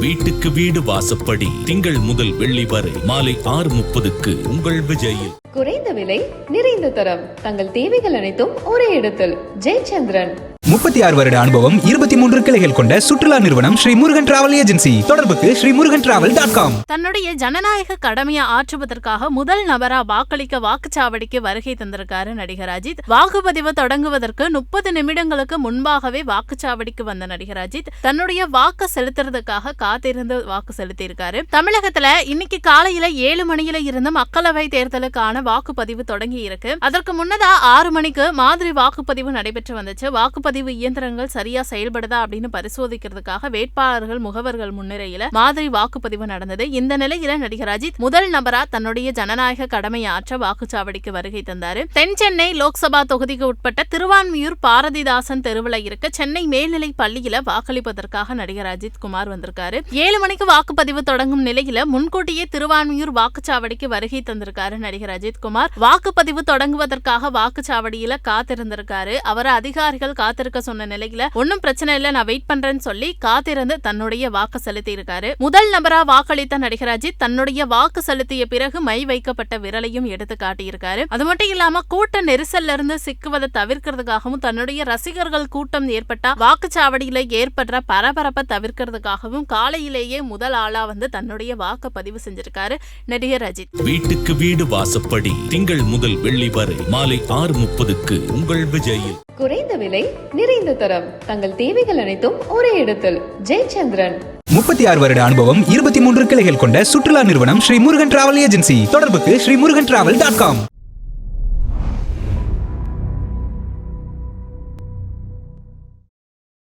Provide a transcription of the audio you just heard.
வீட்டுக்கு வீடு வாசப்படி திங்கள் முதல் வெள்ளி வரை மாலை ஆறு முப்பதுக்கு உங்கள் விஜயில். குறைந்த விலை நிறைந்த தரம். தங்கள் தேவைகள் அனைத்தும் ஒரே இடத்தில். ஜெயச்சந்திரன். முப்பத்தி ஆறு வருட அனுபவம் இருபத்தி மூன்று கிளைகள் கொண்ட சுற்றுலா நிறுவனம் ஸ்ரீ முருகன் டிராவல் ஏஜென்சி. தொடர்புக்கு Sri Murugan travel dot com. தன்னுடைய ஜனநாயக கடமையை ஆற்றுவதற்காக முதல் நபரா வாக்களிக்க வாக்குச்சாவடிக்கு வருகை தந்திருக்காரு நடிகர் அஜித். வாக்குப்பதிவு தொடங்குவதற்கு முப்பது நிமிடங்களுக்கு முன்பாகவே வாக்குச்சாவடிக்கு வந்த நடிகர் அஜித் தன்னுடைய வாக்கு செலுத்துறதுக்காக காத்திருந்து வாக்கு செலுத்தியிருக்காரு. தமிழகத்துல இன்னைக்கு காலையில ஏழு மணியில இருந்து மக்களவை தேர்தலுக்கான வாக்குப்பதிவு தொடங்கி இருக்கு அதற்கு முன்னதா ஆறு மணிக்கு மாதிரி வாக்குப்பதிவு நடைபெற்று வந்துச்சு. வாக்குப்பதிவு இயந்திரங்கள் சரியா செயல்படுதா அப்படின்னு பரிசோதிக்கிறதுக்காக வேட்பாளர்கள் முகவர்கள் முன்னிலையில மாதிரி வாக்குப்பதிவு நடந்தது. இந்த நிலையில நடிகர் அஜித் முதல் நபரா தன்னுடைய ஜனநாயக கடமையாற்ற வாக்குச்சாவடிக்கு வருகை தந்தாரு. தென் சென்னை லோக்சபா தொகுதிக்கு உட்பட்ட திருவான்மியூர் பாரதிதாசன் தெருவில் இருக்க சென்னை மேல்நிலை பள்ளியில வாக்களிப்பதற்காக நடிகர் அஜித் குமார் வந்திருக்காரு. ஏழு மணிக்கு வாக்குப்பதிவு தொடங்கும் நிலையில முன்கூட்டியே திருவான்மியூர் வாக்குச்சாவடிக்கு வருகை தந்திருக்காரு நடிகர் அஜித் குமார். வாக்குப்பதிவு தொடங்குவதற்காக வாக்குச்சாவடியில காத்திருந்திருக்காரு. அவரை அதிகாரிகள் காத்து காத்திருக்க சொன்ன நிலையில ஒன்னும் பிரச்சனை இல்ல நான் வெயிட் பண்றேன்னு சொல்லி காத்திருந்து தன்னுடைய வாக்கு செலுத்தி இருக்காரு முதல் நபரா வாக்களித்த நடிகர் அஜித் தன்னுடைய வாக்கு செலுத்திய பிறகு மை வைக்கப்பட்ட விரலையும் எடுத்து காட்டியிருக்காரு. அது மட்டும் இல்லாம கூட்ட நெரிசல்ல இருந்து சிக்குவதை தவிர்க்கிறதுக்காகவும் தன்னுடைய ரசிகர்கள் கூட்டம் ஏற்பட்டா வாக்குச்சாவடியில ஏற்படுற பரபரப்பை தவிர்க்கிறதுக்காகவும் காலையிலேயே முதல் ஆளா வந்து தன்னுடைய வாக்கு பதிவு செஞ்சிருக்காரு நடிகர் அஜித். வீட்டுக்கு வீடு வாசப்படி திங்கள் முதல் வெள்ளி வரை மாலை ஆறு முப்பதுக்கு உங்கள் விஜயில். குறைந்த விலை நிறைந்த தரம். தங்கள் தேவைகள் அனைத்தும் ஒரே இடத்தில். ஜெயச்சந்திரன். முப்பத்தி ஆறு வருட அனுபவம் இருபத்தி மூன்று கிளைகள் கொண்ட சுற்றுலா நிறுவனம் ஸ்ரீ முருகன் டிராவல் ஏஜென்சி. தொடர்புக்கு Sri Murugan travel dot com.